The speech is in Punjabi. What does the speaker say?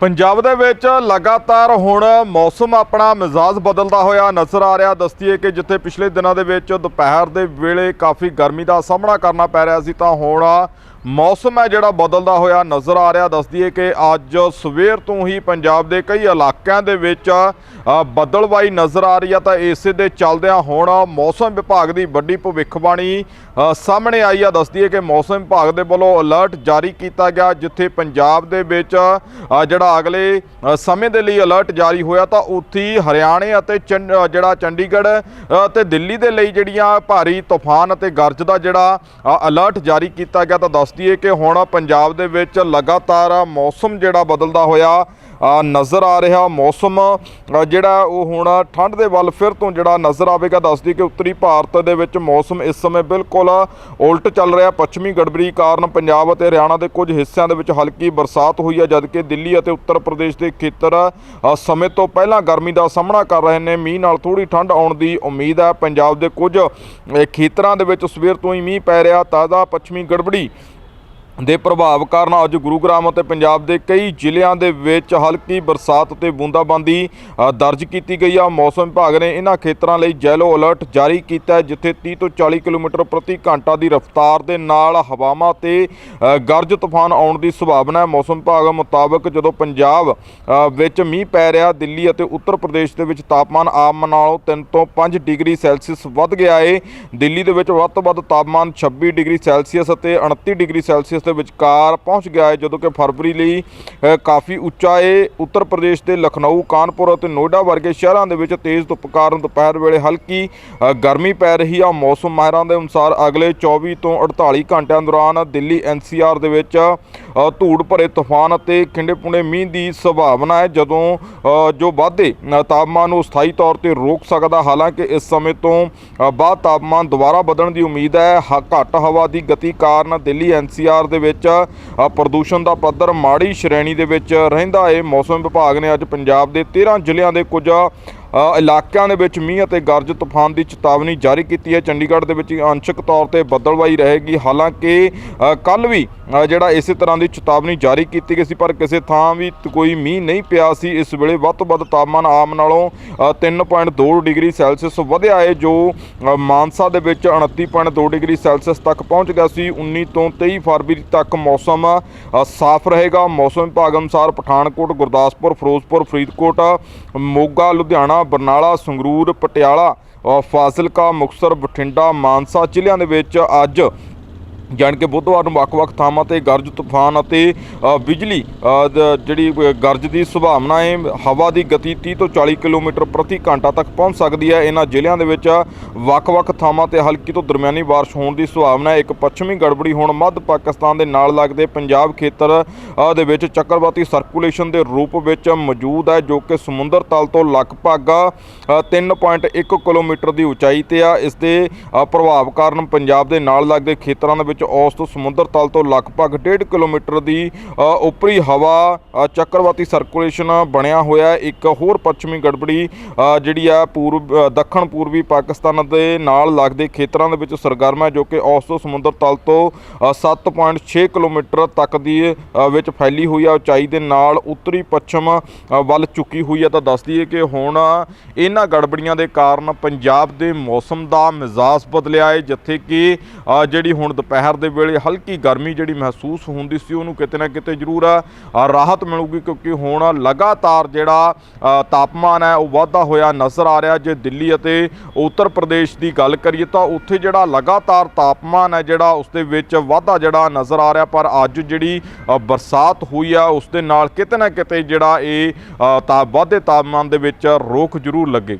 ਪੰਜਾਬ ਦੇ ਵਿੱਚ ਲਗਾਤਾਰ ਹੁਣ ਮੌਸਮ ਆਪਣਾ ਮਿਜ਼ਾਜ ਬਦਲਦਾ ਹੋਇਆ ਨਜ਼ਰ ਆ ਰਿਹਾ। ਦੱਸਦੀਏ ਕਿ ਜਿੱਥੇ ਪਿਛਲੇ ਦਿਨਾਂ ਦੇ ਵਿੱਚ ਦੁਪਹਿਰ ਦੇ ਵੇਲੇ ਕਾਫੀ ਗਰਮੀ ਦਾ ਸਾਹਮਣਾ ਕਰਨਾ ਪੈ ਰਿਹਾ ਸੀ, ਤਾਂ ਹੁਣ ਮੌਸਮ ਹੈ ਜਿਹੜਾ ਬਦਲਦਾ ਹੋਇਆ ਨਜ਼ਰ ਆ ਰਿਹਾ। ਦੱਸਦੀਏ ਕਿ ਅੱਜ ਸਵੇਰ ਤੋਂ ਹੀ ਪੰਜਾਬ ਦੇ ਕਈ ਇਲਾਕਿਆਂ ਦੇ ਵਿੱਚ ਅ, ਨਜ਼ਰ ਆ ਰਹੀ ਆ ਤਾਂ ਇਸੇ ਦੇ ਚੱਲਦਿਆਂ ਹੁਣ ਮੌਸਮ ਵਿਭਾਗ ਦੀ ਵੱਡੀ ਭਵਿੱਖਬਾਣੀ ਸਾਹਮਣੇ ਆਈ ਆ। ਦੱਸਦੀਏ ਕਿ ਮੌਸਮ ਵਿਭਾਗ ਦੇ ਵੱਲੋਂ ਅਲਰਟ ਜਾਰੀ ਕੀਤਾ ਗਿਆ ਜਿੱਥੇ ਪੰਜਾਬ ਦੇ ਵਿੱਚ ਜਿਹੜਾ ਅਗਲੇ ਸਮੇਂ ਦੇ ਲਈ ਅਲਰਟ ਜਾਰੀ ਹੋਇਆ ਤਾਂ ਉੱਥੇ ਹੀ ਹਰਿਆਣੇ ਅਤੇ ਚੰਡ- ਜਿਹੜਾ ਚੰਡੀਗੜ੍ਹ ਅ, ਤੇ ਦਿੱਲੀ ਦੇ ਲਈ ਜਿਹੜੀਆਂ ਭਾਰੀ ਤੂਫਾਨ ਅਤੇ ਗਰਜ ਦਾ ਜਿਹੜਾ ਅਲਰਟ ਜਾਰੀ ਕੀਤਾ ਗਿਆ ਤਾਂ ਦੱਸ ਦਈਏ ਕਿ ਹੁਣ ਪੰਜਾਬ ਦੇ ਵਿੱਚ ਲਗਾਤਾਰ ਮੌਸਮ ਜਿਹੜਾ ਬਦਲਦਾ ਹੋਇਆ ਨਜ਼ਰ ਆ ਰਿਹਾ। ਮੌਸਮ ਜਿਹੜਾ ਉਹ ਹੁਣ ਠੰਡ ਦੇ ਵੱਲ ਫਿਰ ਤੋਂ ਜਿਹੜਾ ਨਜ਼ਰ ਆਵੇਗਾ। ਦੱਸਦੀ ਕਿ ਉੱਤਰੀ ਭਾਰਤ ਦੇ ਵਿੱਚ ਮੌਸਮ ਇਸ ਸਮੇਂ ਬਿਲਕੁਲ ਉਲਟ ਚੱਲ ਰਿਹਾ। ਪੱਛਮੀ ਗੜਬੜੀ ਕਾਰਨ ਪੰਜਾਬ ਅਤੇ ਹਰਿਆਣਾ ਦੇ ਕੁਝ ਹਿੱਸਿਆਂ ਦੇ ਵਿੱਚ ਹਲਕੀ ਬਰਸਾਤ ਹੋਈ ਹੈ, ਜਦਕਿ ਦਿੱਲੀ ਅਤੇ ਉੱਤਰ ਪ੍ਰਦੇਸ਼ ਦੇ ਖੇਤਰ ਸਮੇਂ ਤੋਂ ਪਹਿਲਾਂ ਗਰਮੀ ਦਾ ਸਾਹਮਣਾ ਕਰ ਰਹੇ ਨੇ। ਮੀਂਹ ਨਾਲ ਥੋੜੀ ਠੰਡ ਆਉਣ ਦੀ ਉਮੀਦ ਹੈ। ਪੰਜਾਬ ਦੇ ਕੁਝ ਖੇਤਰਾਂ ਦੇ ਵਿੱਚ ਸਵੇਰ ਤੋਂ ਹੀ ਮੀਂਹ ਪੈ ਰਿਹਾ। ਤਾਜ਼ਾ ਪੱਛਮੀ ਗੜਬੜੀ ਦੇ ਪ੍ਰਭਾਵ ਕਾਰਨ ਅੱਜ ਗੁਰੂਗ੍ਰਾਮ ਅਤੇ ਪੰਜਾਬ ਦੇ ਕਈ ਜ਼ਿਲ੍ਹਿਆਂ ਦੇ ਵਿੱਚ ਹਲਕੀ ਬਰਸਾਤ ਅਤੇ ਬੂੰਦਾਬਾਂਦੀ ਦਰਜ ਕੀਤੀ ਗਈ ਆ। ਮੌਸਮ ਵਿਭਾਗ ਨੇ ਇਹਨਾਂ ਖੇਤਰਾਂ ਲਈ ਯੈਲੋ ਅਲਰਟ ਜਾਰੀ ਕੀਤਾ ਜਿੱਥੇ 30 ਤੋਂ 40 ਕਿਲੋਮੀਟਰ ਪ੍ਰਤੀ ਘੰਟਾ ਦੀ ਰਫ਼ਤਾਰ ਦੇ ਨਾਲ ਹਵਾਵਾਂ ਤੇ ਗਰਜ ਤੂਫਾਨ ਆਉਣ ਦੀ ਸੰਭਾਵਨਾ ਹੈ। ਮੌਸਮ ਵਿਭਾਗ ਮੁਤਾਬਕ ਜਦੋਂ ਪੰਜਾਬ ਵਿੱਚ ਮੀਂਹ ਪੈ ਰਿਹਾ, ਦਿੱਲੀ ਅਤੇ ਉੱਤਰ ਪ੍ਰਦੇਸ਼ ਦੇ ਵਿੱਚ ਤਾਪਮਾਨ ਆਮ ਨਾਲੋਂ 3 ਤੋਂ 5 ਡਿਗਰੀ ਸੈਲਸੀਅਸ ਵੱਧ ਗਿਆ ਏ। ਦਿੱਲੀ ਦੇ ਵਿੱਚ ਵੱਧ ਤੋਂ ਵੱਧ ਤਾਪਮਾਨ 26 ਡਿਗਰੀ ਸੈਲਸੀਅਸ ਅਤੇ 29 ਡਿਗਰੀ ਸੈਲਸੀਅਸ ਦੇ ਵਿਚਕਾਰ ਪਹੁੰਚ ਗਿਆ ਹੈ, ਜਦੋਂ ਕਿ ਫਰਵਰੀ ਲਈ ਕਾਫੀ ਉੱਚਾ ਹੈ ਉੱਤਰ ਪ੍ਰਦੇਸ਼ ਦੇ ਲਖਨਊ, ਕਾਨਪੁਰ ਅਤੇ ਨੋਇਡਾ ਵਰਗੇ ਸ਼ਹਿਰਾਂ ਦੇ ਵਿੱਚ ਤੇਜ਼ ਧੁੱਪ ਕਾਰਨ ਦੁਪਹਿਰ ਵੇਲੇ ਹਲਕੀ ਗਰਮੀ ਪੈ ਰਹੀ ਆ। ਮੌਸਮ ਮਾਹਿਰਾਂ ਦੇ ਅਨੁਸਾਰ ਅਗਲੇ 24 ਤੋਂ 48 ਘੰਟਿਆਂ ਦੌਰਾਨ ਦਿੱਲੀ ਐਨਸੀਆਰ ਦੇ ਵਿੱਚ ਧੂੜ ਭਰੇ ਤੂਫਾਨ ਅਤੇ ਖਿੰਡੇ ਪੁੰਡੇ ਮੀਂਹ ਦੀ ਸੰਭਾਵਨਾ ਹੈ, ਜਦੋਂ ਜੋ ਵਾਧੇ ਤਾਪਮਾਨ ਨੂੰ ਸਥਾਈ ਤੌਰ ਤੇ ਰੋਕ ਸਕਦਾ। ਹਾਲਾਂਕਿ ਇਸ ਸਮੇਂ ਤੋਂ ਬਾਅਦ ਤਾਪਮਾਨ ਦੁਬਾਰਾ ਵਧਣ ਦੀ ਉਮੀਦ ਹੈ। ਹ- ਘੱਟ ਹਵਾ ਦੀ ਗਤੀ ਕਾਰਨ ਦਿੱਲੀ ਐਨਸੀਆਰ ਦੇ ਵਿੱਚ ਪ੍ਰਦੂਸ਼ਣ ਦਾ ਪੱਧਰ ਮਾੜੀ ਸ਼੍ਰੇਣੀ ਦੇ ਵਿੱਚ ਰਹਿੰਦਾ ਹੈ ਮੌਸਮ ਵਿਭਾਗ ਨੇ ਅੱਜ ਪੰਜਾਬ ਦੇ 13 ਜ਼ਿਲ੍ਹਿਆਂ ਦੇ ਕੁਝ ਇਲਾਕਿਆਂ ਦੇ ਵਿੱਚ ਮੀਂਹ ਅਤੇ ਗਰਜ ਤੂਫਾਨ ਦੀ ਚੇਤਾਵਨੀ ਜਾਰੀ ਕੀਤੀ ਹੈ। ਚੰਡੀਗੜ੍ਹ ਦੇ ਵਿੱਚ ਅੰਸ਼ਕ ਤੌਰ ਤੇ ਬੱਦਲਵਾਈ ਰਹੇਗੀ। ਹਾਲਾਂਕਿ ਕੱਲ ਵੀ ਜਿਹੜਾ ਇਸੇ ਤਰ੍ਹਾਂ ਦੀ ਚੇਤਾਵਨੀ ਜਾਰੀ ਕੀਤੀ ਗਈ ਸੀ ਪਰ ਕਿਸੇ ਥਾਂ ਵੀ ਕੋਈ ਮੀਂਹ ਨਹੀਂ ਪਿਆ ਸੀ। ਇਸ ਵੇਲੇ ਵੱਧ ਤੋਂ ਵੱਧ ਤਾਪਮਾਨ ਆਮ ਨਾਲੋਂ ਅ, 3.2 ਡਿਗਰੀ ਸੈਲਸੀਅਸ ਵਧਿਆ ਹੈ ਜੋ ਮਾਨਸਾ ਦੇ ਵਿੱਚ 29.2 ਡਿਗਰੀ ਸੈਲਸੀਅਸ ਤੱਕ ਪਹੁੰਚ ਗਿਆ ਸੀ। 19 ਤੋਂ 23 ਫਰਵਰੀ ਤੱਕ ਮੌਸਮ ਸਾਫ਼ ਰਹੇਗਾ। ਮੌਸਮ ਵਿਭਾਗ ਅਨੁਸਾਰ ਪਠਾਨਕੋਟ ਗੁਰਦਾਸਪੁਰ ਫਿਰੋਜ਼ਪੁਰ ਫਰੀਦਕੋਟ ਮੋਗਾ ਲੁਧਿਆਣਾ ਬਰਨਾਲਾ ਸੰਗਰੂਰ ਪਟਿਆਲਾ ਫਾਜ਼ਿਲਕਾ ਮੁਕਤਸਰ ਬਠਿੰਡਾ ਮਾਨਸਾ ਜ਼ਿਲ੍ਹਿਆਂ ਦੇ ਵਿੱਚ ਅੱਜ ਜਾਣ ਕੇ ਬੁੱਧਵਾਰ ਨੂੰ ਵੱਖ-ਵੱਖ ਥਾਵਾਂ ਤੇ ਗਰਜ ਤੂਫਾਨ ਅਤੇ ਬਿਜਲੀ ਜਿਹੜੀ ਗਰਜ ਦੀ ਸੰਭਾਵਨਾ ਹੈ ਹਵਾ ਦੀ ਗਤੀ 30 ਤੋਂ 40 ਕਿਲੋਮੀਟਰ ਪ੍ਰਤੀ ਘੰਟਾ ਤੱਕ ਪਹੁੰਚ ਸਕਦੀ ਹੈ। ਇਹਨਾਂ ਜ਼ਿਲ੍ਹਿਆਂ ਦੇ ਵਿੱਚ ਵੱਖ-ਵੱਖ ਥਾਵਾਂ ਤੇ ਹਲਕੀ ਤੋਂ ਦਰਮਿਆਨੀ ਬਾਰਿਸ਼ ਹੋਣ ਦੀ ਸੰਭਾਵਨਾ ਹੈ। ਇੱਕ ਪੱਛਮੀ ਗੜਬੜੀ ਹੁਣ ਮੱਧ ਪਾਕਿਸਤਾਨ ਦੇ ਨਾਲ ਲੱਗਦੇ ਪੰਜਾਬ ਖੇਤਰ ਦੇ ਵਿੱਚ ਚੱਕਰਵਾਤੀ ਸਰਕੂਲੇਸ਼ਨ ਦੇ ਰੂਪ ਵਿੱਚ ਮੌਜੂਦ ਹੈ ਜੋ ਕਿ ਸਮੁੰਦਰ ਤਲ ਤੋਂ ਲਗਭਗ ਅ, 3.1 ਕਿਲੋਮੀਟਰ ਦੀ ਉਚਾਈ ਤੇ ਆ। ਇਸ ਦੇ ਪ੍ਰਭਾਵ ਕਾਰਨ ਪੰਜਾਬ ਦੇ ਨਾਲ ਲੱਗਦੇ ਖੇਤਰਾਂ ਦੇ ਵਿੱਚ ਔਸਤ ਸਮੁੰਦਰ ਤਲ ਤੋਂ ਲਗਭਗ 1.5 ਕਿਲੋਮੀਟਰ ਦੀ ਅ, ਉੱਪਰੀ ਹਵਾ ਚੱਕਰਵਾਤੀ ਸਰਕੂਲੇਸ਼ਨ ਬਣਿਆ ਹੋਇਆ ਇੱਕ ਹੋਰ ਪੱਛਮੀ ਗੜਬੜੀ ਜਿਹੜੀ ਆ ਪੂਰਬ ਦੱਖਣ ਪੂਰਬੀ ਪਾਕਿਸਤਾਨ ਦੇ ਨਾਲ ਲੱਗਦੇ ਖੇਤਰਾਂ ਦੇ ਵਿੱਚ ਸਰਗਰਮ ਹੈ ਜੋ ਕਿ ਔਸਤ ਸਮੁੰਦਰ ਤਲ ਤੋਂ ਅ, 7.6 ਕਿਲੋਮੀਟਰ ਤੱਕ ਦੀ ਵਿੱਚ ਫੈਲੀ ਹੋਈ ਆ। ਉਚਾਈ ਦੇ ਨਾਲ ਉੱਤਰੀ ਪੱਛਮ ਵੱਲ ਚੁੱਕੀ ਹੋਈ ਹੈ ਤਾਂ ਦੱਸਦੀ ਹੈ ਕਿ ਹੁਣ ਇਹਨਾਂ ਗੜਬੜੀਆਂ ਦੇ ਕਾਰਨ ਪੰਜਾਬ ਦੇ ਮੌਸਮ ਦਾ ਮਿਜ਼ਾਜ ਬਦਲਿਆ ਹੈ ਜਿੱਥੇ ਕਿ ਜਿਹੜੀ ਹੁਣ ਦੁਪਹਿਰ ਦੇ ਵੇਲੇ ਹਲਕੀ ਗਰਮੀ ਜਿਹੜੀ ਮਹਿਸੂਸ ਹੁੰਦੀ ਸੀ ਉਹਨੂੰ ਕਿਤੇ ਨਾ ਕਿਤੇ ਜ਼ਰੂਰ ਰਾਹਤ ਮਿਲੂਗੀ ਕਿਉਂਕਿ ਹੁਣ ਲਗਾਤਾਰ ਜਿਹੜਾ ਤਾਪਮਾਨ ਹੈ ਉਹ ਵਾਧਾ ਹੋਇਆ ਨਜ਼ਰ ਆ ਰਿਹਾ ਜੇ ਦਿੱਲੀ ਅਤੇ ਉੱਤਰ ਪ੍ਰਦੇਸ਼ ਦੀ ਗੱਲ ਕਰੀਏ ਤਾਂ ਉੱਥੇ ਜਿਹੜਾ ਲਗਾਤਾਰ ਤਾਪਮਾਨ ਹੈ ਜਿਹੜਾ ਉਸ ਦੇ ਵਿੱਚ ਵਾਧਾ ਜਿਹੜਾ ਨਜ਼ਰ ਆ ਰਿਹਾ ਪਰ ਅੱਜ ਜਿਹੜੀ ਬਰਸਾਤ ਹੋਈ ਆ ਉਸ ਦੇ ਨਾਲ ਕਿਤੇ ਨਾ ਕਿਤੇ ਜਿਹੜਾ ਇਹ ਅ, ਤਾ ਵਾਧੇ ਤਾਪਮਾਨ ਦੇ ਵਿੱਚ ਰੋਕ ਜ਼ਰੂਰ ਲੱਗੇਗੀ।